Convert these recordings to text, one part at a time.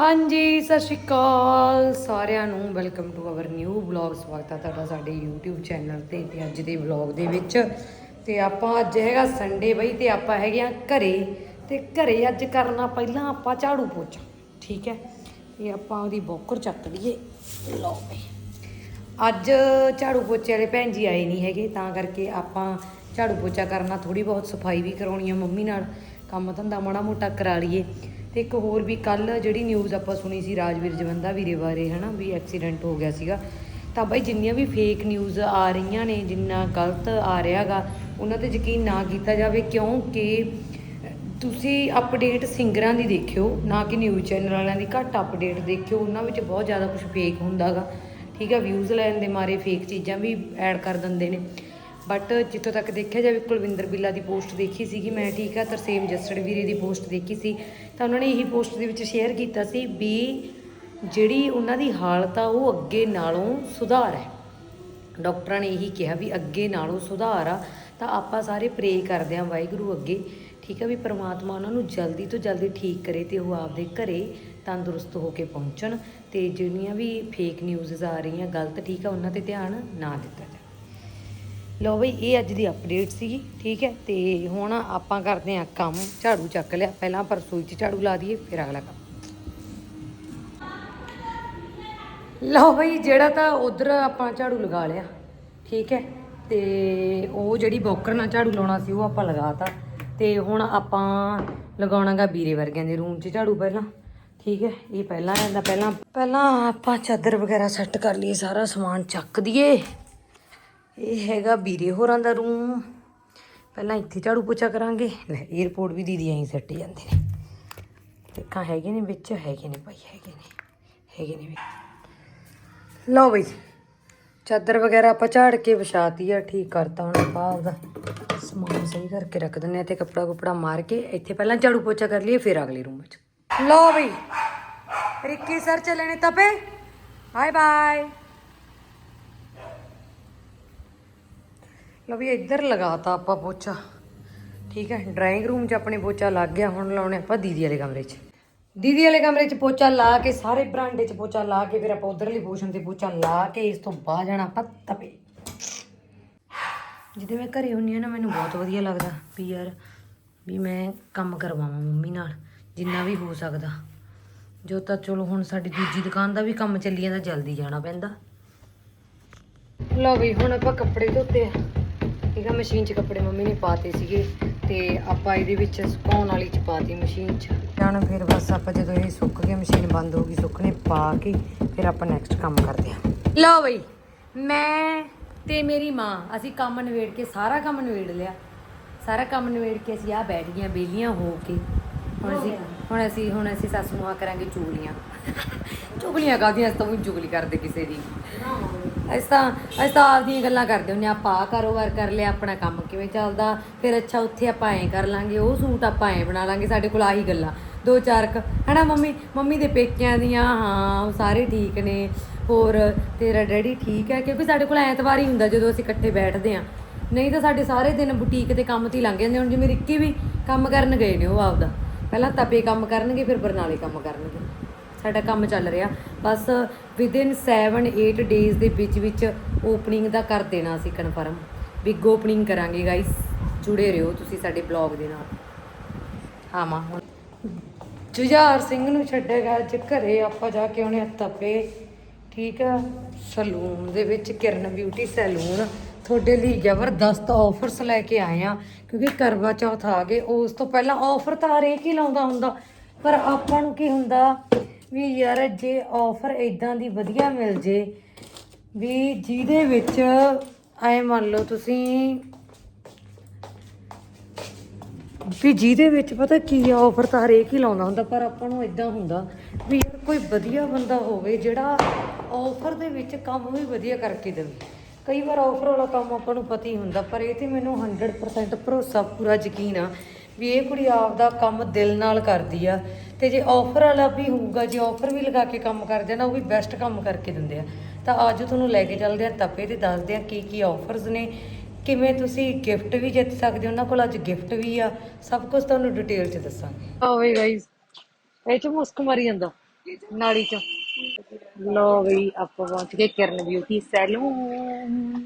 ਹਾਂਜੀ, ਸਤਿ ਸ਼੍ਰੀ ਅਕਾਲ ਸਾਰਿਆਂ ਨੂੰ। Welcome to our new vlog ਸਵਾਗਤ ਹੈ ਤੁਹਾਡਾ ਸਾਡੇ YouTube ਚੈਨਲ ਤੇ ਤੇ ਅੱਜ ਦੇ ਵਲੌਗ ਦੇ ਵਿੱਚ। ਤੇ ਆਪਾਂ ਅੱਜ ਹੈਗਾ ਸੰਡੇ ਬਈ, ਤੇ ਆਪਾਂ ਹੈਗੇ ਆ ਘਰੇ। ਤੇ ਘਰੇ ਅੱਜ ਕਰਨਾ ਪਹਿਲਾਂ ਆਪਾਂ ਝਾੜੂ ਪੋਚਾ, ਠੀਕ ਹੈ? ਇਹ ਆਪਾਂ ਉਹਦੀ ਬੋਕਰ ਚੱਕ ਲਈਏ। ਲਓ ਬਈ। ਅੱਜ ਝਾੜੂ ਪੋਚੇ ਵਾਲੇ ਭੈਣ ਜੀ ਆਏ ਨਹੀਂ ਹੈਗੇ, ਤਾਂ ਕਰਕੇ ਆਪਾਂ ਝਾੜੂ ਪੋਚਾ ਕਰਨਾ ਥੋੜੀ ਬਹੁਤ ਸਫ਼ਾਈ ਵੀ ਕਰਾਉਣੀ ਆ ਮੰਮੀ ਨਾਲ। ਕੰਮ ਧੰਦਾ ਮਾੜਾ ਮੋਟਾ ਕਰਾ ਲਈਏ। ਤੇ ਇੱਕ ਹੋਰ ਵੀ ਕੱਲ ਜਿਹੜੀ ਨਿਊਜ਼ ਆਪਾਂ ਸੁਣੀ ਸੀ ਰਾਜਵੀਰ ਜਵੰਦਾ ਵੀਰੇ ਬਾਰੇ, ਹਨਾ, ਵੀ ਐਕਸੀਡੈਂਟ ਹੋ ਗਿਆ ਸੀਗਾ। ਤਾਂ ਬਾਈ ਜਿੰਨੀਆਂ ਵੀ ਫੇਕ ਨਿਊਜ਼ ਆ ਰਹੀਆਂ ਨੇ, ਜਿੰਨਾ ਗਲਤ ਆ ਰਿਹਾਗਾ, ਉਹਨਾਂ ਤੇ ਯਕੀਨ ਨਾ ਕੀਤਾ ਜਾਵੇ, ਕਿਉਂਕਿ ਤੁਸੀਂ ਅਪਡੇਟ ਸਿੰਗਰਾਂ ਦੀ ਦੇਖਿਓ, ਨਾ ਕਿ ਨਿਊਜ਼ ਚੈਨਲ ਵਾਲਿਆਂ ਦੀ, ਘੱਟ ਅਪਡੇਟ ਦੇਖਿਓ, ਉਹਨਾਂ ਵਿੱਚ ਬਹੁਤ ਜ਼ਿਆਦਾ ਕੁਝ ਫੇਕ ਹੁੰਦਾਗਾ। ਠੀਕ ਹੈ ਵਿਊਜ਼ ਲੈਣ ਦੇ ਮਾਰੇ ਫੇਕ ਚੀਜ਼ਾਂ ਵੀ ਐਡ ਕਰ ਦਿੰਦੇ ਨੇ। ਬਟ ਜਿੱਥੋਂ ਤੱਕ ਦੇਖਿਆ ਜਾਵੇ, ਕੁਲਵਿੰਦਰ ਬਿੱਲਾ ਦੀ ਪੋਸਟ ਦੇਖੀ ਸੀਗੀ ਮੈਂ, ਠੀਕ ਆ, ਤਰਸੇਮ ਜੱਸੜ ਵੀਰੇ ਦੀ ਪੋਸਟ ਦੇਖੀ ਸੀ। ਤਾਂ ਉਹਨਾਂ ਨੇ ਇਹੀ ਪੋਸਟ ਦੇ ਵਿੱਚ ਸ਼ੇਅਰ ਕੀਤਾ ਸੀ ਵੀ ਜਿਹੜੀ ਉਹਨਾਂ ਦੀ ਹਾਲਤ ਆ, ਉਹ ਅੱਗੇ ਨਾਲੋਂ ਸੁਧਾਰ ਹੈ। ਡਾਕਟਰਾਂ ਨੇ ਇਹੀ ਕਿਹਾ ਵੀ ਅੱਗੇ ਨਾਲੋਂ ਸੁਧਾਰ ਆ, ਤਾਂ ਆਪਾਂ ਸਾਰੇ ਪ੍ਰੇ ਕਰਦੇ ਆਂ ਵਾਹਿਗੁਰੂ ਅੱਗੇ, ਠੀਕ ਆ, ਵੀ ਪ੍ਰਮਾਤਮਾ ਉਹਨਾਂ ਨੂੰ ਜਲਦੀ ਤੋਂ ਜਲਦੀ ਠੀਕ ਕਰੇ ਤੇ ਉਹ ਆਪਦੇ ਘਰੇ ਤੰਦਰੁਸਤ ਹੋ ਕੇ ਪਹੁੰਚਣ ਤੇ ਜਿਹੜੀਆਂ ਵੀ ਫੇਕ ਨਿਊਜ਼ਸ ਆ ਰਹੀਆਂ, ਗਲਤ ਠੀਕ ਆ, ਉਹਨਾਂ ਤੇ ਧਿਆਨ ਨਾ ਦਿੱਤਾ ਜਾਵੇ ਲਓ ਬਈ, ਇਹ ਅੱਜ ਦੀ ਅਪਡੇਟ ਸੀਗੀ, ਠੀਕ ਹੈ? ਤੇ ਹੁਣ ਆਪਾਂ ਕਰਦੇ ਆਂ ਕੰਮ, ਝਾੜੂ ਚੱਕ ਲਿਆ। ਪਹਿਲਾਂ ਆਪਾਂ ਰਸੋਈ 'ਚ ਝਾੜੂ ਲਾ ਦਈਏ, ਫਿਰ ਅਗਲਾ ਕੰਮ। ਲਓ ਬਈ, ਜਿਹੜਾ ਤਾਂ ਉਧਰ ਆਪਾਂ ਝਾੜੂ ਲਗਾ ਲਿਆ, ਠੀਕ ਹੈ? ਤੇ ਉਹ ਜਿਹੜੀ ਬੋਕਰ ਨਾਲ ਝਾੜੂ ਲਾਉਣਾ ਸੀ, ਉਹ ਆਪਾਂ ਲਗਾਤਾ। ਤੇ ਹੁਣ ਆਪਾਂ ਲਗਾਉਣਾਗਾ ਵੀਰੇ ਵਰਗਿਆਂ ਦੇ ਰੂਮ 'ਚ ਝਾੜੂ ਪਹਿਲਾਂ, ਠੀਕ ਹੈ? ਇਹ ਪਹਿਲਾਂ ਆਂਦਾ ਪਹਿਲਾਂ ਪਹਿਲਾਂ ਆਪਾਂ ਚਾਦਰ ਵਗੈਰਾ ਸੈੱਟ ਕਰ ਲਈਏ, ਸਾਰਾ ਸਮਾਨ ਚੱਕ ਦਈਏ। ਇਹ ਹੈਗਾ ਵੀਰੇ ਹੋਰਾਂ ਦਾ ਰੂਮ ਪਹਿਲਾਂ ਇੱਥੇ ਝਾੜੂ ਪੋਚਾ ਕਰਾਂਗੇ। ਲੈ 에어ਪੋਰਟ ਵੀ ਦੀਦੀ ਐਂ ਸੱਟ ਜਾਂਦੇ ਨੇ। ਦੇਖਾਂ ਹੈਗੇ ਨੇ ਵਿੱਚ, ਹੈਗੇ ਨੇ ਭਾਈ, ਹੈਗੇ ਨੇ ਹੈਗੇ ਨੇ ਵੀ ਲਓ ਬਈ, ਚਾਦਰ ਵਗੈਰਾ ਆਪਾਂ ਝਾੜ ਕੇ ਵਿਛਾਤੀ ਆ, ਠੀਕ ਕਰਤਾ ਹੁਣ ਆਪਾਂ ਉਹਦਾ ਸਮਾਨ ਸਹੀ ਕਰਕੇ ਰੱਖ ਦਿੰਨੇ ਆ ਤੇ ਕੱਪੜਾ ਕੁਪੜਾ ਮਾਰ ਕੇ ਇੱਥੇ ਪਹਿਲਾਂ ਝਾੜੂ ਪੋਚਾ ਕਰ ਲਈਏ, ਫਿਰ ਅਗਲੇ ਰੂਮ ਵਿੱਚ। ਲਓ ਬਈ, ਰਿੱਕੀ ਸਰ ਚਲੇ ਨੇ ਤਪੇ। ਬਾਏ ਬਾਏ ਲਓ ਵੀ ਇੱਧਰ ਲਗਾਤਾ ਆਪਾਂ ਪੋਚਾ। ਠੀਕ ਹੈ ਡਰਾਇੰਗ ਰੂਮ 'ਚ ਆਪਣੇ ਪੋਚਾ ਲੱਗ ਗਿਆ, ਹੁਣ ਲਾਉਣੇ ਆਪਾਂ ਦੀਦੀ ਵਾਲੇ ਕਮਰੇ 'ਚ। ਦੀਦੀ ਵਾਲੇ ਕਮਰੇ 'ਚ ਪੋਚਾ ਲਾ ਕੇ, ਸਾਰੇ ਬਰਾਂਡੇ 'ਚ ਪੋਚਾ ਲਾ ਕੇ, ਫਿਰ ਆਪਾਂ ਉਧਰਲੀ ਪੋਸ਼ਨ ਤੇ ਪੋਚਾ ਲਾ ਕੇ ਇਸ ਤੋਂ ਬਾਅਦ ਜਾਣਾ ਆਪਾਂ ਤਪੇ ਜਦੋਂ ਮੈਂ ਘਰੇ ਹੁੰਨੀ ਆ ਨਾ, ਮੈਨੂੰ ਬਹੁਤ ਵਧੀਆ ਲੱਗਦਾ ਵੀ ਯਾਰ, ਵੀ ਮੈਂ ਕੰਮ ਕਰਵਾਵਾਂ ਮੰਮੀ ਨਾਲ, ਜਿੰਨਾ ਵੀ ਹੋ ਸਕਦਾ। ਜੋ ਤਾਂ ਚਲੋ ਹੁਣ ਸਾਡੀ ਦੂਜੀ ਦੁਕਾਨ ਦਾ ਵੀ ਕੰਮ ਚੱਲੀ ਜਾਂਦਾ, ਜਲਦੀ ਜਾਣਾ ਪੈਂਦਾ। ਲਓ ਵੀ ਹੁਣ ਆਪਾਂ ਕੱਪੜੇ ਧੋਤੇ ਆ। ਠੀਕ ਆ ਮਸ਼ੀਨ 'ਚ ਕੱਪੜੇ ਮੰਮੀ ਨੇ ਪਾਤੇ ਸੀਗੇ ਤੇ ਆਪਾਂ ਇਹਦੇ ਵਿੱਚ ਸੁਕਾਉਣ ਵਾਲੀ 'ਚ ਪਾਤੀ ਮਸ਼ੀਨ 'ਚ। ਜਾਣ ਫਿਰ ਬਸ ਆਪਾਂ ਜਦੋਂ ਇਹ ਸੁੱਕ ਗਿਆ ਮਸ਼ੀਨ ਬੰਦ ਹੋ ਗਈ ਸੁੱਕਣੇ ਪਾ ਕੇ ਫਿਰ ਆਪਾਂ ਨੈਕਸਟ ਕੰਮ ਕਰਦੇ ਆ ਲਓ ਬਈ ਮੈਂ ਤੇ ਮੇਰੀ ਮਾਂ ਅਸੀਂ ਕੰਮ ਨਵੇੜ ਕੇ ਸਾਰਾ ਕੰਮ ਨਵੇੜ ਲਿਆ। ਸਾਰਾ ਕੰਮ ਨਵੇੜ ਕੇ ਅਸੀਂ ਆ ਬੈਠ ਗਈਆਂ ਬੇਲੀਆਂ ਹੋ ਕੇ। ਹੁਣ ਅਸੀਂ ਹੁਣ ਅਸੀਂ ਹੁਣ ਅਸੀਂ ਸੱਸ ਨੂੰ ਆ ਕਰਾਂਗੇ ਚੁਗਲੀਆਂ। ਚੁਗਲੀਆਂ ਕਾਹਦੀਆਂ ਅਸੀਂ ਤਾਂ ਵੀ ਚੁਗਲੀ ਕਰਦੇ ਕਿਸੇ ਦੀ। ਅਸੀਂ ਤਾਂ ਅਸੀਂ ਤਾਂ ਆਪਦੀਆਂ ਗੱਲਾਂ ਕਰਦੇ ਹੁੰਦੇ ਆ ਆਪਾਂ ਆਹ ਕਾਰੋਬਾਰ ਕਰ ਲਿਆ, ਆਪਣਾ ਕੰਮ ਕਿਵੇਂ ਚੱਲਦਾ, ਫਿਰ ਅੱਛਾ ਉੱਥੇ ਆਪਾਂ ਐਂ ਕਰ ਲਾਂਗੇ, ਉਹ ਸੂਟ ਆਪਾਂ ਐਂ ਬਣਾ ਲਾਂਗੇ, ਸਾਡੇ ਕੋਲ ਆਹੀ ਗੱਲਾਂ। ਦੋ ਚਾਰ ਕ, ਹਨਾ ਮੰਮੀ ਮੰਮੀ ਦੇ ਪੇਕਿਆਂ ਦੀਆਂ, ਹਾਂ, ਉਹ ਸਾਰੇ ਠੀਕ ਨੇ, ਹੋਰ ਤੇਰਾ ਡੈਡੀ ਠੀਕ ਹੈ? ਕਿਉਂਕਿ ਸਾਡੇ ਕੋਲ ਐਤਵਾਰ ਹੀ ਹੁੰਦਾ ਜਦੋਂ ਅਸੀਂ ਇਕੱਠੇ ਬੈਠਦੇ ਹਾਂ। ਨਹੀਂ ਤਾਂ ਸਾਡੇ ਸਾਰੇ ਦਿਨ ਬੁਟੀਕ ਦੇ ਕੰਮ ਤੇ ਹੀ ਲੰਘ ਜਾਂਦੇ ਹੁਣ ਜਿਵੇਂ ਰਿੱਕੀ ਵੀ ਕੰਮ ਕਰਨ ਗਏ ਨੇ ਉਹ ਆਪਦਾ। ਪਹਿਲਾਂ ਤਪੇ ਕੰਮ ਕਰਨਗੇ, ਫਿਰ ਬਰਨਾਲੇ ਕੰਮ ਕਰਨਗੇ। ਸਾਡਾ ਕੰਮ ਚੱਲ ਰਿਹਾ। ਬਸ ਵਿਦਿਨ 7-8 ਡੇਜ਼ ਦੇ ਵਿੱਚ ਵਿੱਚ ਓਪਨਿੰਗ ਦਾ ਕਰ ਦੇਣਾ ਸੀ ਕਨਫਰਮ ਬਿਗ ਓਪਨਿੰਗ ਕਰਾਂਗੇ ਗਾਇਸ ਜੁੜੇ ਰਹੋ ਤੁਸੀਂ ਸਾਡੇ ਬਲੌਗ ਦੇ ਨਾਲ। ਹਾਂ ਮਾਂ, ਹੁਣ ਜੁਝਾਰ ਸਿੰਘ ਨੂੰ ਛੱਡੇਗਾ ਅੱਜ ਘਰੇ, ਆਪਾਂ ਜਾ ਕੇ ਉਹਨੇ ਤਪੇ। ਠੀਕ ਆ, ਸਲੂਨ ਦੇ ਵਿੱਚ ਕਿਰਨ ਬਿਊਟੀ ਸੈਲੂਨ। ਤੁਹਾਡੇ ਲਈ ਜ਼ਬਰਦਸਤ ਆਫਰਸ ਲੈ ਕੇ ਆਏ ਆ, ਕਿਉਂਕਿ ਕਰਵਾ ਚੌਥ ਆ ਗਏ। ਉਸ ਤੋਂ ਪਹਿਲਾਂ ਆਫਰ ਤਾਂ ਹਰੇਕ ਹੀ ਲਾਉਂਦਾ ਹੁੰਦਾ। ਪਰ ਆਪਾਂ ਨੂੰ ਕੀ ਹੁੰਦਾ ਵੀ ਯਾਰ ਜੇ ਆਫਰ ਇਦਾਂ ਦੀ ਵਧੀਆ ਮਿਲ ਜੇ, ਵੀ ਜਿਹਦੇ ਵਿੱਚ ਐ ਮੰਨ ਲਓ ਤੁਸੀਂ ਵੀ ਜਿਹਦੇ ਵਿੱਚ ਪਤਾ ਕੀ ਆ ਆਫਰ ਤਾਂ ਹਰੇਕ ਹੀ ਲਾਉਂਦਾ ਹੁੰਦਾ, ਪਰ ਆਪਾਂ ਨੂੰ ਇਦਾਂ ਹੁੰਦਾ ਵੀ ਯਾਰ ਕੋਈ ਵਧੀਆ ਬੰਦਾ ਹੋਵੇ ਜਿਹੜਾ ਆਫਰ ਦੇ ਵਿੱਚ ਕੰਮ ਵੀ ਵਧੀਆ ਕਰਕੇ ਦੇਵੇ। ਕਈ ਵਾਰ ਆਫਰ ਵਾਲਾ ਕੰਮ ਆਪਾਂ ਨੂੰ ਪਤਾ ਹੀ ਹੁੰਦਾ, ਪਰ ਇਹ ਤੇ ਮੈਨੂੰ 100% ਭਰੋਸਾ, ਪੂਰਾ ਯਕੀਨ ਆ ਵੀ ਇਹ ਕੁੜੀ ਆਪਦਾ ਕੰਮ ਦਿਲ ਨਾਲ ਕਰਦੀ ਆ ਤੇ ਜੇ ਆਫਰ ਵਾਲਾ ਵੀ ਹੋਊਗਾ, ਜੇ ਆਫਰ ਵੀ ਲਗਾ ਕੇ ਕੰਮ ਕਰਦੇ ਨਾ, ਉਹ ਵੀ ਬੈਸਟ ਕੰਮ ਕਰਕੇ ਦਿੰਦੇ ਆ। ਤਾਂ ਅੱਜ ਤੁਹਾਨੂੰ ਲੈ ਕੇ ਚੱਲਦੇ ਆ ਤਪੇ ਤੇ ਦੱਸਦੇ ਆ ਕੀ ਕੀ ਆਫਰਸ ਨੇ, ਕਿਵੇਂ ਤੁਸੀਂ ਗਿਫਟ ਵੀ ਜਿੱਤ ਸਕਦੇ ਹੋ, ਉਹਨਾਂ ਕੋਲ ਅੱਜ ਗਿਫਟ ਵੀ ਆ, ਸਭ ਕੁਝ ਤੁਹਾਨੂੰ ਡਿਟੇਲ 'ਚ ਦੱਸਾਂਗੇ। ਆ ਵੇ ਇਹ ਚ ਮੁਸਕ ਮਾਰੀ ਜਾਂਦਾ, ਨਾਲੀ ਚੋਂ। ਲੋ ਬਈ ਆਪਾਂ ਪਹੁੰਚ ਗਏ ਕਿਰਨ ਬਿਊਟੀ ਸੈਲੂਨ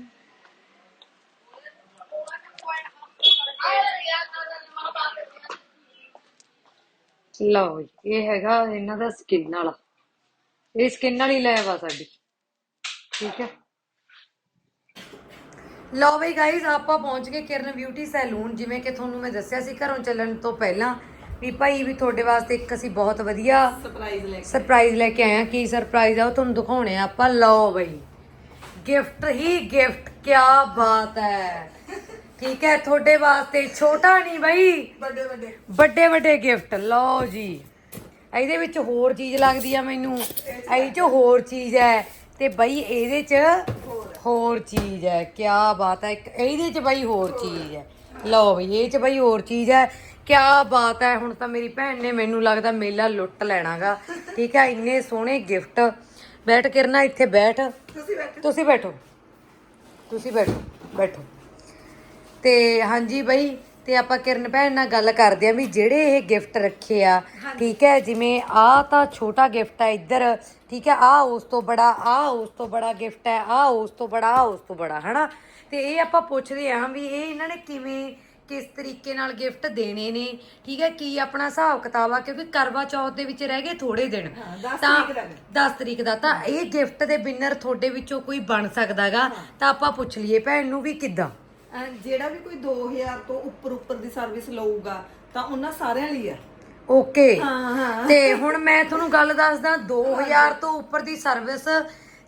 ਲਓ ਬਈ ਇਹ ਹੈਗਾ ਇਹਨਾਂ ਦਾ ਸਕਿਨ ਵਾਲਾ। ਇਹ ਸਕਿਨ ਵਾਲੀ ਲੈਬ ਆ ਸਾਡੀ। ਠੀਕ ਹੈ? ਲਓ ਬਈ ਗਾਇਜ਼ ਆਪਾਂ ਪਹੁੰਚ ਗਏ ਕਿਰਨ ਬਿਊਟੀ ਸੈਲੂਨ ਜਿਵੇਂ ਕਿ ਤੁਹਾਨੂੰ ਮੈਂ ਦੱਸਿਆ ਸੀ ਘਰੋਂ ਚੱਲਣ ਤੋਂ ਪਹਿਲਾਂ ਵੀ ਭਾਈ ਵੀ ਤੁਹਾਡੇ ਵਾਸਤੇ ਇੱਕ ਅਸੀਂ ਬਹੁਤ ਵਧੀਆ ਸਰਪ੍ਰਾਈਜ਼ ਲੈ ਸਰਪ੍ਰਾਈਜ਼ ਲੈ ਕੇ ਆਏ ਆ ਕੀ ਸਰਪ੍ਰਾਈਜ਼ ਆ ਉਹ ਤੁਹਾਨੂੰ ਦਿਖਾਉਣੇ ਆ ਆਪਾਂ। ਲਓ ਬਈ ਗਿਫਟ ਹੀ ਗਿਫਟ ਕੀ ਬਾਤ ਹੈ। ਠੀਕ ਹੈ ਤੁਹਾਡੇ ਵਾਸਤੇ ਛੋਟਾ ਨਹੀਂ ਬਈ। ਵੱਡੇ ਵੱਡੇ। ਵੱਡੇ ਵੱਡੇ ਗਿਫਟ ਲਓ ਜੀ। ਇਹਦੇ ਵਿੱਚ ਹੋਰ ਚੀਜ਼ ਲੱਗਦੀ ਆ ਮੈਨੂੰ। ਇਹ ਚ ਹੋਰ ਚੀਜ਼ ਹੈ ਤੇ ਬਈ ਇਹਦੇ ਚ ਹੋਰ ਚੀਜ਼ ਹੈ। ਕੀ ਬਾਤ ਹੈ ਇੱਕ ਇਹਦੇ ਚ ਬਈ ਹੋਰ ਚੀਜ਼ ਹੈ। ਲਓ ਬਈ ਇਹ ਚ ਬਈ ਹੋਰ ਚੀਜ਼ ਹੈ। ਕੀ ਬਾਤ ਹੈ ਹੁਣ ਤਾਂ ਮੇਰੀ ਭੈਣ ਨੇ ਮੈਨੂੰ ਲੱਗਦਾ ਮੇਲਾ ਲੁੱਟ ਲੈਣਾਗਾ। ਠੀਕ ਹੈ ਇੰਨੇ ਸੋਹਣੇ ਗਿਫਟ ਬੈਠ ਕਰਨਾ ਇੱਥੇ ਬੈਠ। ਤੁਸੀਂ ਬੈਠੋ। ਤੁਸੀਂ ਬੈਠੋ। ਤੁਸੀਂ ਬੈਠੋ ਬੈਠੋ। ਤੇ ਹਾਂਜੀ ਬਈ ਤੇ ਆਪਾਂ ਕਿਰਨ ਭੈਣ ਨਾਲ ਗੱਲ ਕਰਦੇ ਆਂ ਵੀ ਜਿਹੜੇ ਇਹ ਗਿਫਟ ਰੱਖੇ ਆ ਠੀਕ ਹੈ ਜਿਵੇਂ ਆ ਤਾਂ ਛੋਟਾ ਗਿਫਟ ਹੈ ਇੱਧਰ ਠੀਕ ਹੈ ਆ ਉਸ ਤੋਂ ਬੜਾ ਆ ਉਸ ਤੋਂ ਬੜਾ ਗਿਫਟ ਹੈ ਆ ਉਸ ਤੋਂ ਬੜਾ ਆ ਉਸ ਤੋਂ ਬੜਾ ਹਨਾ? ਤੇ ਇਹ ਆਪਾਂ ਪੁੱਛਦੇ ਆਂ ਵੀ ਇਹ ਇਹਨਾਂ ਨੇ ਕਿਵੇਂ ਕਿਸ ਤਰੀਕੇ ਨਾਲ ਗਿਫਟ ਦੇਣੇ ਨੇ? ਠੀਕ ਹੈ ਕੀ ਆਪਣਾ ਹਿਸਾਬ ਕਿਤਾਬ ਆ? ਕਿਉਂਕਿ ਕਰਵਾ ਚੌਥ ਦੇ ਵਿੱਚ ਰਹਿ ਗਏ ਥੋੜੇ ਦਿਨ। ਤਾਂ ਤਰੀਕ ਦਾ ਹੈ। 10 ਤਰੀਕ ਦਾ। ਤਾਂ ਇਹ ਗਿਫਟ ਦੇ ਵਿਨਰ ਤੁਹਾਡੇ ਵਿੱਚੋਂ ਕੋਈ ਬਣ ਸਕਦਾਗਾ ਤਾਂ ਆਪਾਂ ਪੁੱਛ ਲਈਏ ਭੈਣ ਨੂੰ ਵੀ ਕਿੱਦਾਂ? ਅਹ ਜਿਹੜਾ ਵੀ ਕੋਈ 2000 ਤੋਂ ਉੱਪਰ ਉੱਪਰ ਦੀ ਸਰਵਿਸ ਲਊਗਾ ਤਾਂ ਉਹਨਾਂ ਸਾਰਿਆਂ ਲਈ ਆ। ਓਕੇ ਹਾਂ ਹਾਂ। ਤੇ ਹੁਣ ਮੈਂ ਤੁਹਾਨੂੰ ਗੱਲ ਦੱਸਦਾ 2000 ਤੋਂ ਉੱਪਰ ਦੀ ਸਰਵਿਸ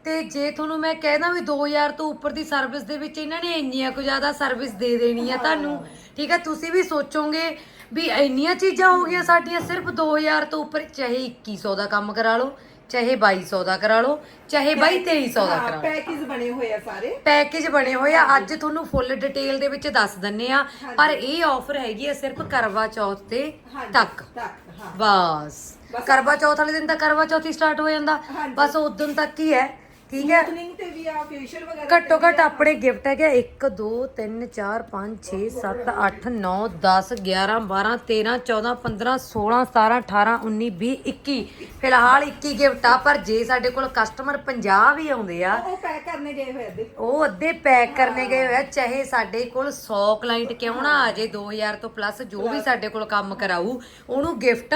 ਤੇ ਜੇ ਤੁਹਾਨੂੰ ਮੈਂ ਕਹਿਦਾ ਵੀ 2000 ਤੋਂ ਉੱਪਰ ਦੀ ਸਰਵਿਸ ਦੇ ਵਿੱਚ ਇਹਨਾਂ ਨੇ ਇੰਨੀਆਂ ਕੁ ਜ਼ਿਆਦਾ ਸਰਵਿਸ ਦੇ ਦੇਣੀ ਆ ਤੁਹਾਨੂੰ ਠੀਕ ਹੈ ਤੁਸੀਂ ਵੀ ਸੋਚੋਗੇ ਵੀ ਇੰਨੀਆਂ ਚੀਜ਼ਾਂ ਹੋ ਗਈਆਂ ਸਾਡੀਆਂ ਸਿਰਫ 2000 ਤੋਂ ਉੱਪਰ ਚਾਹੇ 2100 ਦਾ ਕੰਮ ਕਰਾ ਲਓ ਚਾਹੇ 2200 ਦਾ ਕਰਾ ਲਓ ਚਾਹੇ ਬਾਈ 2300 ਦਾ ਕਰਾ ਲਓ। ਪੈਕੇਜ ਬਣੇ ਹੋਏ ਆ ਸਾਰੇ। ਪੈਕੇਜ ਬਣੇ ਹੋਏ ਆ। ਅੱਜ ਤੁਹਾਨੂੰ ਫੁੱਲ ਡਿਟੇਲ ਦੇ ਵਿੱਚ ਦੱਸ ਦਿੰਨੇ ਆ। ਪਰ ਇਹ ਆਫਰ ਹੈਗੀ ਆ ਸਿਰਫ ਕਰਵਾ ਚੌਥ ਤੇ ਤੱਕ। ਤੱਕ ਹਾਂ। ਬਸ। ਕਰਵਾ ਚੌਥ ਵਾਲੇ ਦਿਨ ਤਾਂ ਕਰਵਾ ਚੌਥ ਸਟਾਰਟ ਹੋ ਜਾਂਦਾ। ਬਸ ਉਦੋਂ ਤੱਕ ਹੀ ਹੈ। ਠੀਕ ਹੈ? ਸਮੂਥਨਿੰਗ ਤੇ ਵੀ ਆ ਫੇਸ਼ੀਅਲ ਵਗੈਰਾ ਘੱਟੋ ਘੱਟ ਆਪਣੇ ਗਿਫਟ ਹੈਗੇ 1 2 3 4 5 6 7 8 9 10 11 12 13 14 15 16 17 18 19 20 21 ਫਿਲਹਾਲ 21 ਗਿਫਟ ਆ ਪਰ ਜੇ ਸਾਡੇ ਕੋਲ ਕਸਟਮਰ 50 ਵੀ ਆਉਂਦੇ ਆ ਉਹ ਪੈਕ ਕਰਨੇ ਗਏ ਹੋਏ ਅੱਧੇ। ਉਹ ਅੱਧੇ ਪੈਕ ਕਰਨੇ ਗਏ ਹੋਏ ਆ ਚਾਹੇ ਸਾਡੇ ਕੋਲ 100 ਕਲਾਇੰਟ ਕਿਉਂ ਨਾ ਆ ਜੇ 2000 ਤੋਂ ਪਲੱਸ ਜੋ ਵੀ ਸਾਡੇ ਕੋਲ ਕੰਮ ਕਰਾਊ ਉਹਨੂੰ ਗਿਫਟ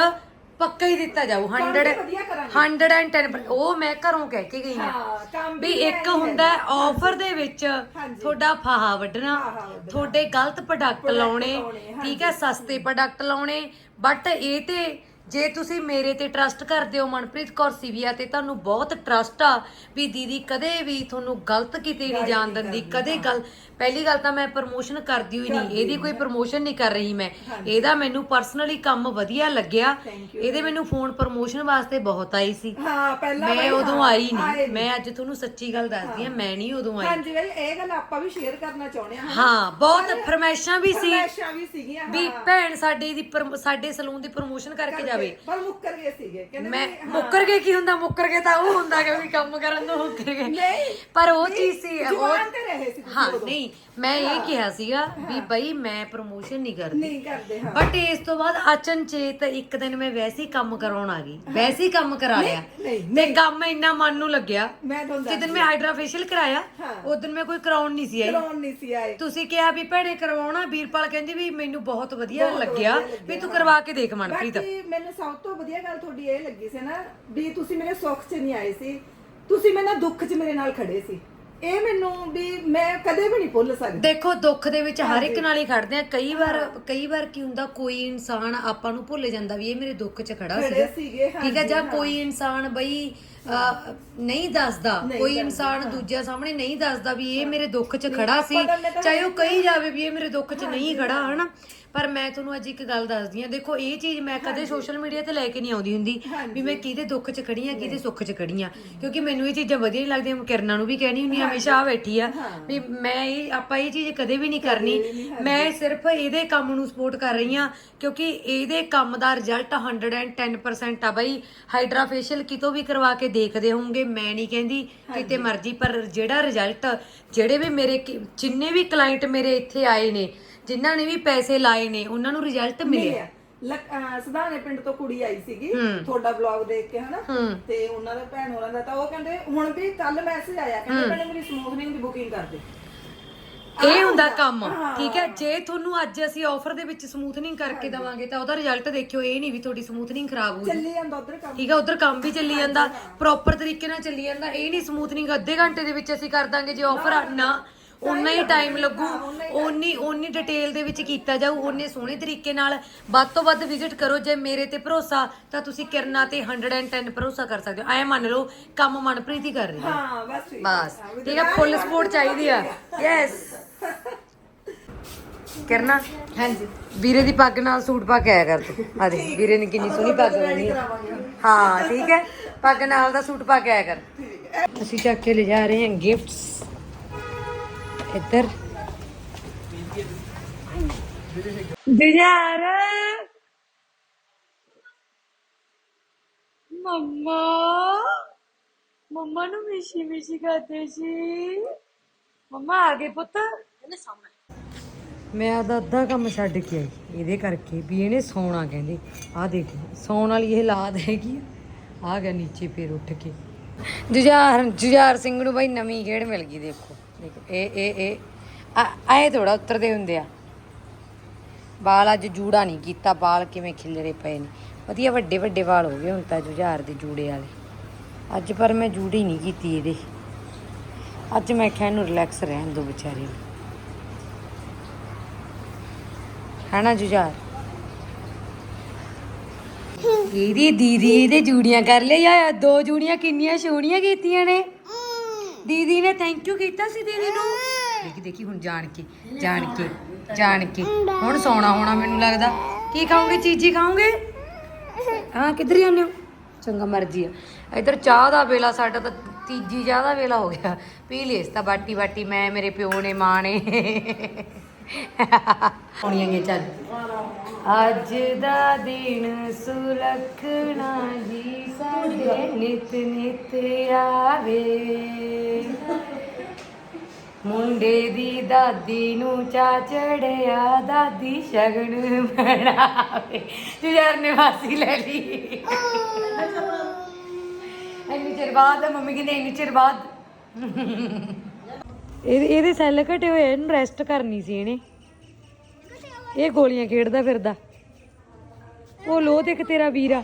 ਪੱਕਾ ਹੀ ਦਿੱਤਾ ਜਾਊ 100 ਵਧੀਆ ਕਰਾਂਗੇ 110 ਉਹ ਮੈਂ ਘਰੋਂ ਕਹਿ ਕੇ ਗਈ ਹਾਂ ਕੰਮ ਵੀ ਇੱਕ ਹੁੰਦਾ ਆਫਰ ਦੇ ਵਿੱਚ ਹਾਂਜੀ। ਤੁਹਾਡਾ ਫਾਹਾ ਵੱਢਣਾ ਫਾਹਾ ਵੱਢਣਾ। ਤੁਹਾਡੇ ਗਲਤ ਪ੍ਰੋਡਕਟ ਲਾਉਣੇ ਲਾਉਣੇ, ਠੀਕ ਹੈ ਸਸਤੇ ਪ੍ਰੋਡਕਟ ਲਾਉਣੇ ਬਟ ਇਹ ਤੇ ਜੇ ਤੁਸੀਂ ਮੇਰੇ ਤੇ ਟਰਸਟ ਕਰਦੇ ਹੋ ਮਨਪ੍ਰੀਤ ਕੌਰ ਸਿਵਿਆ ਤੇ ਤੁਹਾਨੂੰ ਬਹੁਤ ਟਰਸਟ ਆ ਵੀ ਦੀਦੀ ਕਦੇ ਵੀ ਤੁਹਾਨੂੰ ਗਲਤ ਕਿਤੇ ਨਹੀਂ ਜਾਣ ਦਿੰਦੀ ਕਦੇ ਗੱਲ ਪਹਿਲੀ ਗੱਲ ਤਾਂ ਮੈਂ ਪ੍ਰਮੋਸ਼ਨ ਕਰਦੀ ਹੋਈ ਨਹੀਂ ਇਹਦੀ ਕੋਈ ਪ੍ਰਮੋਸ਼ਨ ਨਹੀਂ ਕਰ ਰਹੀ ਮੈਂ। ਇਹਦਾ ਮੈਨੂੰ ਪਰਸਨਲੀ ਕੰਮ ਵਧੀਆ ਲੱਗਿਆ. ਇਹਦੇ ਮੈਨੂੰ ਫੋਨ ਪ੍ਰਮੋਸ਼ਨ ਵਾਸਤੇ ਬਹੁਤ ਆਈ ਸੀ। ਹਾਂ ਪਹਿਲਾਂ ਮੈਂ ਉਦੋਂ ਆਈ ਨਹੀਂ। ਮੈਂ ਅੱਜ ਤੁਹਾਨੂੰ ਸੱਚੀ ਗੱਲ ਦੱਸਦੀ ਆ ਮੈਂ ਨਹੀਂ ਉਦੋਂ ਆਈ। ਹਾਂਜੀ ਬਈ ਇਹ ਗੱਲ ਆਪਾਂ ਵੀ ਸ਼ੇਅਰ ਕਰਨਾ ਚਾਹੁੰਦੇ ਹਾਂ ਹਾਂ ਬਹੁਤ ਫਰਮੈਸ਼ਾਂ ਵੀ ਸੀ ਫਰਮਾਇਸ਼ਾਂ ਵੀ ਸੀਗੀਆਂ ਵੀ। ਭੈਣ ਸਾਡੇ ਦੀ ਸਾਡੇ ਸਲੂਨ ਦੀ ਪ੍ਰਮੋਸ਼ਨ ਕਰਕੇ ਜਾਵੇ ਪਰ ਮੁੱਕਰ ਗਏ ਸੀਗੇ। ਕਹਿੰਦੇ ਮੈਂ ਵੀ, ਹਾਂ, ਮੁੱਕਰ ਕੇ ਕੀ ਹੁੰਦਾ? ਮੁੱਕਰ ਕੇ ਤਾਂ ਉਹ ਹੁੰਦਾ ਕਿ ਵੀ ਕੰਮ ਕਰਨ ਤੋਂ ਮੁੱਕਰ ਗਏ। ਨਹੀਂ, ਪਰ ਉਹ ਚੀਜ਼ ਸੀ ਉਹ ਜ਼ੁਬਾਨ ਤੇ ਰਹੇ ਸੀ ਤੁਸੀਂ ਹਾਂ ਉਦੋਂ। ਨਹੀਂ ਮੈਂ ਇਹ ਕਿਹਾ ਸੀਗਾ ਵੀ ਬਈ ਮੈਂ ਪ੍ਰਮੋਸ਼ਨ ਨਹੀਂ ਕਰਦੀ। ਨਹੀਂ ਕਰਦੇ ਹਾਂ। ਬਟ ਇਸ ਤੋਂ ਬਾਅਦ ਅਚਨਚੇਤ ਇੱਕ ਦਿਨ ਮੈਂ ਵੈਸੇ ਹੀ ਕੰਮ ਕਰਾਉਣ ਆ ਗਈ। ਵੈਸੇ ਹੀ ਕੰਮ ਕਰਾ ਲਿਆ। ਨਹੀਂ, ਤੇ ਕੰਮ ਇੰਨਾ ਮਨ ਨੂੰ ਲੱਗਿਆ। ਮੈਂ ਤੁਹਾਨੂੰ ਜਿੱਦਨ ਮੈਂ ਹਾਈਡਰਾ ਫੇਸ਼ੀਅਲ ਕਰਾਇਆ ਹਾਂ। ਉਦੋਂ ਮੈਂ ਕੋਈ ਕਰਾਉਣ ਨਹੀਂ ਸੀ ਆਈ। ਕਰਾਉਣ ਨਹੀਂ ਸੀ ਆਏ। ਤੁਸੀਂ ਕਿਹਾ ਵੀ ਭੈਣੇ ਕਰਵਾਉਣਾ ਵੀਰਪਾਲ ਕਹਿੰਦੀ ਵੀ ਮੈਨੂੰ ਬਹੁਤ ਵਧੀਆ ਲੱਗਿਆ ਵੀ ਤੂੰ ਕਰਵਾ ਕੇ ਦੇਖ ਮਨਪ੍ਰੀਤ। ਬਾਕੀ ਮੈਨੂੰ ਸਭ ਤੋਂ ਵਧੀਆ ਗੱਲ ਤੁਹਾਡੀ ਇਹ ਲੱਗੀ ਸੀ ਨਾ ਵੀ ਤੁਸੀਂ ਮੇਰੇ ਸੁੱਖ 'ਚ ਨਹੀਂ ਆਏ ਸੀ। ਤੁਸੀਂ ਮੇਰੇ ਨਾਲ ਦੁੱਖ 'ਚ ਮੇਰੇ ਨਾਲ ਖੜੇ ਸੀ। ਇਹ ਮੈਨੂੰ ਵੀ ਮੈਂ ਕਦੇ ਵੀ ਨਹੀਂ ਭੁੱਲ ਸਕਦੀ। ਦੇਖੋ ਦੁੱਖ ਦੇ ਵਿੱਚ ਹਰ ਇੱਕ ਨਾਲ ਹੀ ਖੜਦੇ ਆ। ਕਈ ਵਾਰ ਕਈ ਵਾਰ ਕੀ ਹੁੰਦਾ ਕੋਈ ਇਨਸਾਨ ਆਪਾਂ ਨੂੰ ਭੁੱਲ ਜਾਂਦਾ ਵੀ ਇਹ ਮੇਰੇ ਦੁੱਖ 'ਚ ਖੜਾ ਖੜੇ ਸੀਗਾ। ਸੀਗੇ, ਠੀਕ ਹੈ ਜਾਂ ਕੋਈ ਇਨਸਾਨ ਬਈ ਅਹ, ਨਹੀਂ ਦੱਸਦਾ। ਕੋਈ ਇਨਸਾਨ ਦੂਜਿਆਂ ਸਾਹਮਣੇ ਨਹੀਂ ਦੱਸਦਾ ਵੀ ਇਹ ਮੇਰੇ ਦੁੱਖ 'ਚ ਖੜਾ ਸੀ। ਤਾਂ ਚਾਹੇ ਉਹ ਕਹੀ ਜਾਵੇ ਵੀ ਇਹ ਮੇਰੇ ਦੁੱਖ 'ਚ ਨਹੀਂ ਖੜਾ ਹਨਾ? ਪਰ ਮੈਂ ਤੁਹਾਨੂੰ ਅੱਜ ਇੱਕ ਗੱਲ ਦੱਸਦੀ ਆ ਦੇਖੋ ਇਹ ਚੀਜ਼ ਮੈਂ ਕਦੇ ਸੋਸ਼ਲ ਮੀਡੀਆ ਤੇ ਲੈ ਕੇ ਨਹੀਂ ਆਉਂਦੀ ਹੁੰਦੀ ਵੀ ਮੈਂ ਕਿਹਦੇ ਦੁੱਖ 'ਚ ਖੜੀ ਆ ਕਿਹਦੇ ਸੁੱਖ 'ਚ ਖੜੀ ਆ ਕਿਉਂਕਿ ਮੈਨੂੰ ਇਹ ਚੀਜ਼ਾਂ ਵਧੀਆ ਨਹੀਂ ਲੱਗਦੀਆਂ। ਮੈਂ ਕਿਰਨਾਂ ਨੂੰ ਵੀ ਕਹਿਣੀ ਹੁੰਦੀ ਆ ਹਮੇਸ਼ਾ ਆ ਬੈਠੀ ਆ ਵੀ ਮੈਂ ਇਹ ਆਪਾਂ ਇਹ ਚੀਜ਼ ਕਦੇ ਵੀ ਨਹੀਂ ਕਰਨੀ। ਮੈਂ ਸਿਰਫ ਇਹਦੇ ਕੰਮ ਨੂੰ ਸਪੋਰਟ ਕਰ ਰਹੀ ਆ ਕਿਉਂਕਿ ਇਹਦੇ ਕੰਮ ਦਾ ਰਿਜ਼ਲਟ 110% ਆ ਬਈ। ਹਾਈਡਰਾ ਫੇਸ਼ੀਅਲ ਕਿਤੋਂ ਵੀ ਕਰਵਾ ਕੇ ਦੇਖਦੇ ਹੋਵੋਗੇ ਮੈਂ ਨਹੀਂ ਕਹਿੰਦੀ ਕਿਤੇ ਮਰਜ਼ੀ ਪਰ ਜਿਹੜਾ ਰਿਜ਼ਲਟ ਜਿਹੜੇ ਵੀ ਮੇਰੇ ਕਿ- ਜਿੰਨੇ ਵੀ ਕਲਾਇੰਟ ਮੇਰੇ ਇੱਥੇ ਆਏ ਨੇ ਜਿਨ੍ਹਾਂ ਨੇ ਵੀ ਪੈਸੇ ਲਾਏ ਨੇ ਉਹਨਾਂ ਨੂੰ ਰਿਜ਼ਲਟ ਮਿਲਿਆ। ਅਹ ਸਧਾਰਨੇ ਪਿੰਡ ਤੋਂ ਕੁੜੀ ਆਈ ਸੀਗੀ। ਤੁਹਾਡਾ ਵਲੌਗ ਦੇਖ ਕੇ ਹਨਾ? ਤੇ ਉਹਨਾਂ ਦਾ ਭੈਣ ਹੋਰਾਂ ਦਾ ਤਾਂ ਉਹ ਕਹਿੰਦੇ ਹੁਣ ਵੀ ਕੱਲ ਮੈਸੇਜ ਆਇਆ ਕਹਿੰਦੇ ਭੈਣੇ ਮੇਰੀ ਸਮੂਥਨਿੰਗ ਦੀ ਬੁਕਿੰਗ ਕਰ ਦੇ। ਇਹ ਹੁੰਦਾ ਕੰਮ ਠੀਕ ਹੈ? ਜੇ ਤੁਹਾਨੂੰ ਅੱਜ ਅਸੀਂ ਆਫਰ ਦੇ ਵਿੱਚ ਸਮੂਥਨਿੰਗ ਕਰਕੇ ਦਵਾਂਗੇ ਤਾਂ ਉਹਦਾ ਰਿਜ਼ਲਟ ਦੇਖਿਓ ਇਹ ਨਹੀਂ ਵੀ ਤੁਹਾਡੀ ਸਮੂਥਨਿੰਗ ਖਰਾਬ ਹੋ ਚੱਲੀ ਜਾਂਦਾ ਉਧਰ ਕੰਮ ਠੀਕ ਹੈ? ਉਧਰ ਕੰਮ ਵੀ ਚੱਲੀ ਜਾਂਦਾ ਪ੍ਰੋਪਰ ਤਰੀਕੇ ਨਾਲ ਚੱਲੀ ਜਾਂਦਾ। ਇਹ ਨਹੀਂ ਸਮੂਥਨਿੰਗ ਅੱਧੇ ਘੰਟੇ ਦੇ ਵਿੱਚ ਅਸੀਂ ਕਰ ਦਾਂਗੇ ਜੇ ਆਫਰ ਨਾ। ਉਨਾ ਹੀ ਟਾਈਮ ਲੱਗੂ। ਓਨੀ ਓਨੀ ਡਿਟੇਲ ਦੇ ਵਿੱਚ ਕੀਤਾ ਜਾਊ ਓਨੇ ਸੋਹਣੇ ਤਰੀਕੇ ਨਾਲ। ਵੱਧ ਤੋਂ ਵੱਧ ਵਿਜ਼ਿਟ ਕਰੋ ਜੇ ਮੇਰੇ ਤੇ ਭਰੋਸਾ ਤਾਂ ਤੁਸੀਂ ਕਿਰਨਾ ਤੇ 110 ਭਰੋਸਾ ਕਰ ਸਕਦੇ ਹੋ। ਐ ਮੰਨ ਲਓ ਕੰਮ ਮਨਪ੍ਰੀਤ ਹੀ ਕਰ ਰਹੀ। ਹੈ ਹਾਂ। ਬਸ। ਠੀਕ ਹੈ? ਫੁੱਲ ਸਪੋਰਟ ਚਾਹੀਦੀ ਆ। ਯੈਸ ਕਿਰਨਾ? ਹਾਂਜੀ। ਵੀਰੇ ਦੀ ਪੱਗ ਨਾਲ ਸੂਟ ਪਾ ਕੇ ਆਇਆ ਕਰ ਤੂੰ। ਆ ਦੇ ਵੀਰੇ ਨੇ ਕਿੰਨੀ ਸੋਹਣੀ ਪੱਗ ਬੰਨੀ ਹੈ ਹਾਂ ਠੀਕ ਹੈ। ਪੱਗ ਨਾਲ ਦਾ ਸੂਟ ਪਾ ਕੇ ਆਇਆ ਕਰ। ਅਸੀਂ ਚੱਕ ਕੇ ਲੈ ਜਾ ਰਹੇ ਹਾਂ ਗਿਫਟਸ ਇੱਧਰ। ਦਿਜਾਰ। ਮੰਮਾ। ਮੰਮਾ ਨੂੰ ਮਿਸ਼ੀ ਮਿਸ਼ੀ ਕਰਦੇ ਸੀ। ਮੰਮਾ ਆ ਗਏ ਪੁੱਤ। ਮੈਂ ਆਦਾ ਅੱਧਾ ਕੰਮ ਛੱਡ ਕੇ ਆਈ, ਇਹਦੇ ਕਰਕੇ ਵੀ ਇਹਨੇ ਸੌਣਾ ਕਹਿੰਦੇ। ਆਹ ਦੇਖ, ਸੌਣ ਵਾਲੀ ਇਹ ਲਾਦ ਹੈਗੀ ਆ। ਗਿਆ ਨੀਚੇ ਫੇਰ ਉੱਠ ਕੇ। ਜੁਝਾਰ ਜੁਝਾਰ ਸਿੰਘ ਨੂੰ ਬਾਈ ਨਵੀਂ ਖੇਡ ਮਿਲ ਗਈ ਦੇਖੋ। ਦੇਖੋ, ਇਹ ਇਹ ਇਹ ਆਏ ਥੋੜਾ ਉਤਰਦੇ ਹੁੰਦੇ ਆ। ਵਾਲ ਅੱਜ ਜੂੜਾ ਨਹੀਂ ਕੀਤਾ ਵਾਲ ਕਿਵੇਂ ਖਿਲਰੇ ਪਏ ਨੇ। ਵਧੀਆ ਵੱਡੇ ਵੱਡੇ ਵਾਲ ਹੋ ਗਏ ਹੁਣ ਤਾਂ ਜੁਝਾਰ ਦੇ ਜੂੜੇ ਵਾਲੇ। ਅੱਜ ਪਰ ਮੈਂ ਜੂੜੀ ਨਹੀਂ ਕੀਤੀ ਇਹਦੇ। ਅੱਜ ਮੈਂ ਕਿਹਾ ਇਹਨੂੰ ਰਿਲੈਕਸ ਰਹਿਣ ਦੋ ਵਿਚਾਰੇ ਨੂੰ। ਹਨਾ ਜੁਝਾਰ? ਇਹਦੀ ਦੀਦੀ ਇਹਦੇ ਜੂੜੀਆਂ ਕਰ ਲਈ ਆ ਦੋ ਜੂੜੀਆਂ ਕਿੰਨੀਆਂ ਸੋਹਣੀਆਂ ਕੀਤੀਆਂ ਨੇ। ਦੀਦੀ ਨੇ ਥੈਂਕ ਯੂ ਕੀਤਾ ਸੀ ਦੀਦੀ ਨੂੰ। ਦੇਖੀ ਦੇਖੀ, ਹੁਣ ਜਾਣ ਕੇ ਜਾਣ ਕੇ ਜਾਣ ਕੇ। ਹੁਣ ਸੌਣਾ ਹੋਣਾ ਮੈਨੂੰ ਲੱਗਦਾ। ਕੀ ਖਾਓਗੇ, ਚੀਜ਼ੀ ਖਾਓਗੇ? ਹਾਂ, ਕਿੱਧਰ ਜਾਂਦੇ ਹੋ? ਚੰਗਾ, ਮਰਜ਼ੀ ਆ। ਇਧਰ ਚਾਹ ਦਾ ਵੇਲਾ, ਸਾਡਾ ਤਾਂ ਤੀਜੀ ਚਾਹ ਦਾ ਵੇਲਾ ਹੋ ਗਿਆ। ਪੀ ਲੇਸ ਤਾਂ ਬਾਟੀ ਬਾਟੀ ਮੈਂ, ਮੇਰੇ ਪਿਓ ਨੇ, ਮਾਂ ਨੇ। ਆਉਣੀਆਂ ਗੇ ਚੱਲ। ਅੱਜ ਦਾ ਦਿਨ ਸੁਲਖਣਾ ਜੀ ਸਾਡੇ ਨਿਤ ਨਿਤ ਆਵੇ। ਮੁੰਡੇ ਦੀ ਦਾਦੀ ਨੂੰ ਚਾ ਚੜਿਆ, ਦਾਦੀ ਸ਼ਗਨ ਬਣਾਵੇ ਤੂੰ ਯਾਰ ਨਿਵਾਸੀ ਲੈ ਲਈ। ਇੰਨੀ ਚਿਰ ਬਾਅਦ, ਮੰਮੀ ਕਹਿੰਦੇ ਇੰਨੀ ਚਿਰ ਬਾਅਦ। ਇਹਦੇ ਇਹਦੇ ਸੈੱਲ ਘਟੇ ਹੋਏ ਆ, ਇਹਨੂੰ ਰੈਸਟ ਕਰਨੀ ਸੀ ਇਹਨੇ। ਇਹ ਗੋਲੀਆਂ ਖੇਡਦਾ ਫਿਰਦਾ। ਉਹ ਲੋ ਦੇਖ ਤੇਰਾ ਵੀਰਾ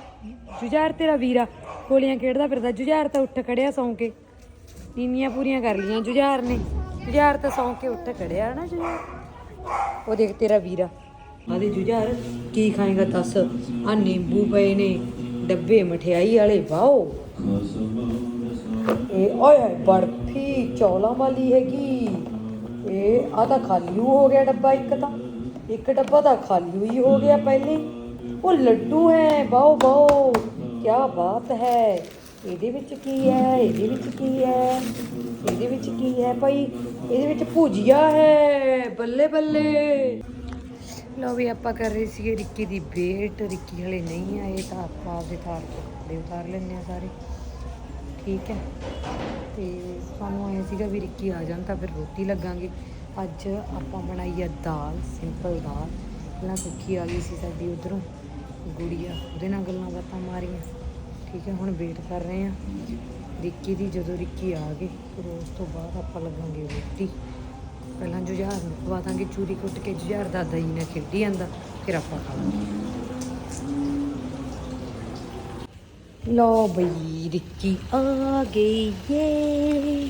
ਜੁਝਾਰ ਤੇਰਾ ਵੀਰਾ ਗੋਲੀਆਂ ਖੇਡਦਾ ਫਿਰਦਾ। ਜੁਝਾਰ ਤਾਂ ਉੱਠ ਖੜਿਆ ਸੌਂ ਕੇ ਨੀਨੀਆਂ ਪੂਰੀਆਂ ਕਰ ਲੀਆਂ ਜੁਝਾਰ ਨੇ। ਜੁਝਾਰ ਤਾਂ ਸੌਂ ਕੇ ਉੱਠ ਖੜਿਆ ਨਾ ਜੁਝਾਰ। ਉਹ ਦੇਖ ਤੇਰਾ ਵੀਰਾ। ਆਦੇ ਜੁਝਾਰ ਕੀ ਖਾਏਗਾ ਦੱਸ? ਆ ਨਿੰਬੂ ਪਏ ਨੇ ਡੱਬੇ ਮਠਿਆਈ ਵਾਲੇ ਵਾਓ। ਇਹ ਓਏ ਬਰਫੀ ਚੌਲਾਂ ਵਾਲੀ ਹੈਗੀ। ਇਹ ਆ ਤਾਂ ਖਾਲੀ ਹੋ ਗਿਆ ਡੱਬਾ ਇੱਕ ਤਾਂ। ਇੱਕ ਡੱਬਾ ਤਾਂ ਖਾਲੀ ਹੀ ਹੋ ਗਿਆ ਪਹਿਲੇ। ਉਹ ਲੱਡੂ ਹੈ ਬਾਓ ਬਾਓ ਕੀ ਬਾਤ ਹੈ। ਇਹਦੇ ਵਿੱਚ ਕੀ ਹੈ, ਇਹਦੇ ਵਿੱਚ ਕੀ ਹੈ? ਇਹਦੇ ਵਿੱਚ ਕੀ ਹੈ ਭਾਈ? ਇਹਦੇ ਵਿੱਚ ਭੁਜੀਆ ਹੈ, ਬੱਲੇ ਬੱਲੇ। ਲੋ ਵੀ ਆਪਾਂ ਕਰ ਰਹੇ ਸੀਗੇ ਰਿੱਕੀ ਦੀ ਵੇਟ ਰਿੱਕੀ ਹਲੇ ਨਹੀਂ ਆਏ, ਤਾਂ ਆਪਾਂ ਆਪਦੇ ਥਾਰ ਤੋਂ ਉਤਾਰ ਲੈਂਦੇ ਆ ਸਾਰੇ। ਠੀਕ ਹੈ। ਤੇ ਸਾਨੂੰ ਆਇਆ ਸੀਗਾ ਵੀ ਰਿੱਕੀ ਆ ਜਾਣ ਤਾਂ ਫਿਰ ਰੋਟੀ ਲੱਗਾਂਗੇ। ਅੱਜ ਆਪਾਂ ਬਣਾਈ ਆ ਦਾਲ ਸਿੰਪਲ ਦਾਲ। ਪਹਿਲਾਂ ਸੁੱਕੀ ਆ ਗਈ ਸੀ ਸਾਡੀ ਉਧਰੋਂ। ਗੁੜੀਆ ਉਹਦੇ ਨਾਲ ਗੱਲਾਂ ਬਾਤਾਂ ਮਾਰੀਆਂ। ਠੀਕ ਹੈ, ਹੁਣ ਵੇਟ ਕਰ ਰਹੇ ਆ ਰਿੱਕੀ ਦੀ ਜਦੋਂ ਰਿੱਕੀ ਆ ਗਏ ਫਿਰ ਉਸ ਤੋਂ ਬਾਅਦ ਆਪਾਂ ਲੱਗਾਂਗੇ ਰੋਟੀ। ਪਹਿਲਾਂ ਜੁਝਾਰ ਨੂੰ ਖਵਾ ਦਾਂਗੇ। ਚੂਰੀ ਕੁੱਟ ਕੇ ਜੁਝਾਰ ਦਾਦਾ ਜੀ ਨਾਲ ਖੇਡੀ ਜਾਂਦਾ, ਫਿਰ ਆਪਾਂ ਖਾਵਾਂਗੇ ਲੋ ਬਈ ਰਿੱਕੀ ਆ ਗਈ ਏ।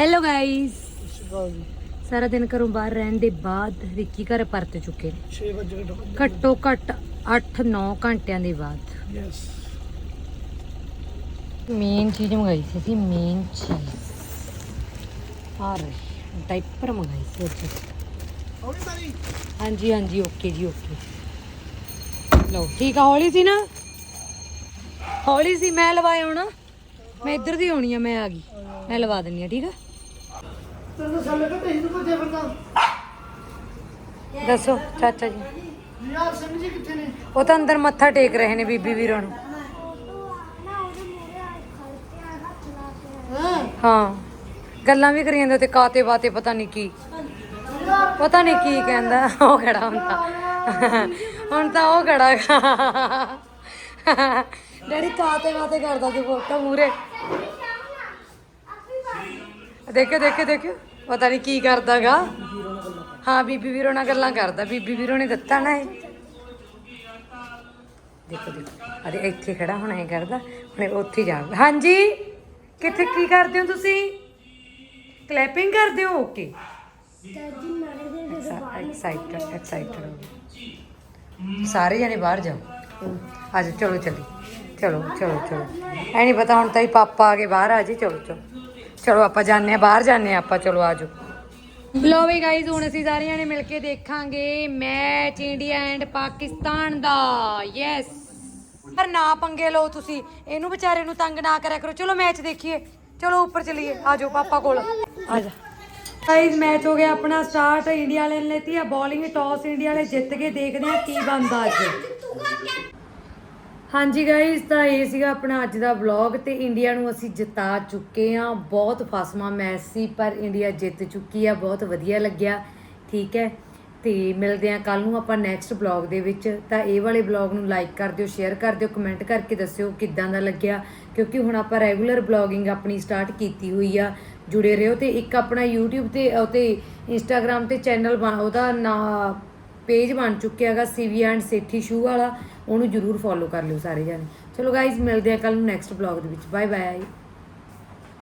ਹੈਲੋ ਗਾਇਸ ਸਾਰਾ ਦਿਨ ਘਰੋਂ ਬਾਹਰ ਰਹਿਣ ਦੇ ਬਾਅਦ ਰਿੱਕੀ ਘਰ ਪਰਤ ਚੁੱਕੇ ਨੇ। 6 ਵਜੇ ਘੱਟੋ ਘੱਟ 8-9 ਘੰਟਿਆਂ ਦੇ ਬਾਅਦ। ਯੈਸ ਮੇਨ ਚੀਜ਼ ਮੰਗਾਈ ਸੀ ਅਸੀਂ ਮੇਨ ਚੀਜ਼ ਆ ਰਹੀ ਡਾਈਪਰ ਮੰਗਾਈ ਸੀ ਅੱਜ। ਹਾਂਜੀ ਹਾਂਜੀ ਓਕੇ ਜੀ ਓਕੇ ਲਓ ਠੀਕ ਆ ਹੌਲੀ ਸੀ ਨਾ? ਹੌਲੀ ਸੀ ਮੈਂ ਲਵਾਇਆ ਹੋਣਾ। ਮੈਂ ਇੱਧਰ ਦੀ ਆਉਣੀ ਆ ਮੈਂ ਆ ਗਈ। ਮੈਂ ਲਵਾ ਦਿੰਨੀ ਆ ਠੀਕ ਆ? ਤੈਨੂੰ ਸਾਲੇ ਕੋ ਦੱਸੋ ਚਾਚਾ ਜੀ। ਯਾਰ ਸਿੰਘ ਜੀ ਕਿੱਥੇ ਨੇ? ਉਹ ਤਾਂ ਅੰਦਰ ਮੱਥਾ ਟੇਕ ਰਹੇ ਨੇ ਬੀਬੀ ਵੀਰਾਂ ਨੂੰ। ਹਾਂ? ਹਾਂ। ਗੱਲਾਂ ਵੀ ਕਰੀ ਜਾਂਦੇ ਤੇ ਕਾਤੇ ਬਾਤੇ ਪਤਾ ਨਹੀਂ ਕੀ। ਪਤਾ ਨਹੀਂ ਕੀ ਕਹਿੰਦਾ ਉਹ ਖੜਾ ਹੁੰਦਾ। ਹੁਣ ਤਾਂ ਉਹ ਖੜਾ ਗਾ। ਡੈਡੀ ਕਾਤੇ ਵਾਤੇ ਕਰਦਾ ਸੀ ਫੋਟੋ ਮੂਰੇ ਦੇਖਿਓ ਦੇਖਿਓ ਦੇਖਿਓ। ਪਤਾ ਨਹੀਂ ਕੀ ਕਰਦਾਗਾ। ਹਾਂ ਬੀਬੀ ਵੀਰੋ ਨਾਲ ਗੱਲਾਂ ਕਰਦਾ। ਬੀਬੀ ਵੀਰੋ ਨੇ ਦਿੱਤਾ ਨਾ ਇਹ। ਦੇਖੋ ਦੇਖੋ। ਅਰੇ ਇੱਥੇ ਖੜਾ ਹੁਣ ਐ ਕਰਦਾ। ਹੁਣ ਉੱਥੇ ਜਾਊਗਾ ਹਾਂਜੀ? ਕਿੱਥੇ ਕੀ ਕਰਦੇ ਹੋ ਤੁਸੀਂ? ਕਲੈਪਿੰਗ ਕਰਦੇ ਹੋ? ਓਕੇ। ਐਕਸਾਈਟਡ ਐਕਸਾਈਟਡ ਹੋ। ਸਾਰੇ ਜਣੇ ਬਾਹਰ ਜਾਓ। ਅੱਜ ਚਲੋ ਚੱਲੀ। ਚਲੋ ਚਲੋ ਚਲੋ। ਐ ਨਹੀਂ ਪਤਾ ਹੁਣ ਤਾਂ ਹੀ ਪਾਪਾ ਆ ਕੇ ਬਾਹਰ ਆ ਜੀ, ਚਲੋ ਚਲੋ। ਚਲੋ, ਆਪਾਂ ਜਾਂਦੇ ਆ ਬਾਹਰ ਜਾਂਦੇ ਆ ਆਪਾਂ, ਚਲੋ ਆਜੋ ਲੋ ਵੀ ਗਾਈਜ਼ ਹੁਣ ਅਸੀਂ ਸਾਰੇ ਜਣੇ ਮਿਲ ਕੇ ਦੇਖਾਂਗੇ ਮੈਚ ਇੰਡੀਆ ਐਂਡ ਪਾਕਿਸਤਾਨ ਦਾ। ਯੈਸ ਪਰ ਨਾ ਪੰਗੇ ਲਓ ਤੁਸੀਂ। ਇਹਨੂੰ ਵਿਚਾਰੇ ਨੂੰ ਤੰਗ ਨਾ ਕਰਿਆ ਕਰੋ। ਚਲੋ ਮੈਚ ਦੇਖੀਏ। ਚਲੋ, ਉੱਪਰ ਚਲੀਏ। ਆਜੋ ਪਾਪਾ ਕੋਲ। ਆਜਾ ਗਾਈਜ਼ ਮੈਚ ਹੋ ਗਿਆ ਆਪਣਾ ਸਟਾਰਟ ਇੰਡੀਆ ਵਾਲੇ ਨੇ ਲੈਤੀ ਆ ਬੋਲਿੰਗ ਟਾਸ ਇੰਡੀਆ ਵਾਲੇ ਜਿੱਤ ਕੇ ਦੇਖਦੇ ਆ ਕੀ ਬਣਦਾ ਅੱਜ। ਹਾਂਜੀ ਗਾਇਸ ਤਾਂ ਇਹ ਸੀਗਾ ਆਪਣਾ ਅੱਜ ਦਾ ਵਲੌਗ ਤੇ ਇੰਡੀਆ ਨੂੰ ਅਸੀਂ ਜਿਤਾ ਚੁੱਕੇ ਆ। ਬਹੁਤ ਫਸਮਾ ਮੈਚ ਸੀ ਪਰ ਇੰਡੀਆ ਜਿੱਤ ਚੁੱਕੀ ਆ ਬਹੁਤ ਵਧੀਆ ਲੱਗਿਆ। ਠੀਕ ਹੈ ਤੇ ਮਿਲਦੇ ਆ ਕੱਲ ਨੂੰ ਆਪਾਂ ਨੈਕਸਟ ਵਲੌਗ ਦੇ ਵਿੱਚ। ਤਾਂ ਇਹ ਵਾਲੇ ਵਲੌਗ ਨੂੰ ਲਾਈਕ ਕਰ ਦਿਓ ਸ਼ੇਅਰ ਕਰ ਦਿਓ ਕਮੈਂਟ ਕਰਕੇ ਦੱਸਿਓ ਕਿੱਦਾਂ ਦਾ ਲੱਗਿਆ। ਕਿਉਂਕਿ ਹੁਣ ਆਪਾਂ ਰੈਗੂਲਰ ਵਲੌਗਿੰਗ ਆਪਣੀ ਸਟਾਰਟ ਕੀਤੀ ਹੋਈ ਆ। ਜੁੜੇ ਰਹੋ ਤੇ ਇੱਕ ਆਪਣਾ YouTube ਤੇ ਉਤੇ Instagram ਤੇ ਚੈਨਲ ਬਣ, ਉਹਦਾ ਨਾ ਪੇਜ ਬਣ ਚੁੱਕਿਆ ਹੈਗਾ ਸੀਵੀ ਐਂਡ ਸੇਠੀ ਸ਼ੂ ਵਾਲਾ, ਉਹਨੂੰ ਜਰੂਰ ਫੋਲੋ ਕਰ ਲਿਓ ਸਾਰੇ ਜਾਣੇ। ਚਲੋ ਗਾਇਜ਼ ਮਿਲਦੇ ਆ ਕੱਲ ਨੂੰ ਨੈਕਸਟ ਵਲੌਗ ਦੇ ਵਿੱਚ। Bye bye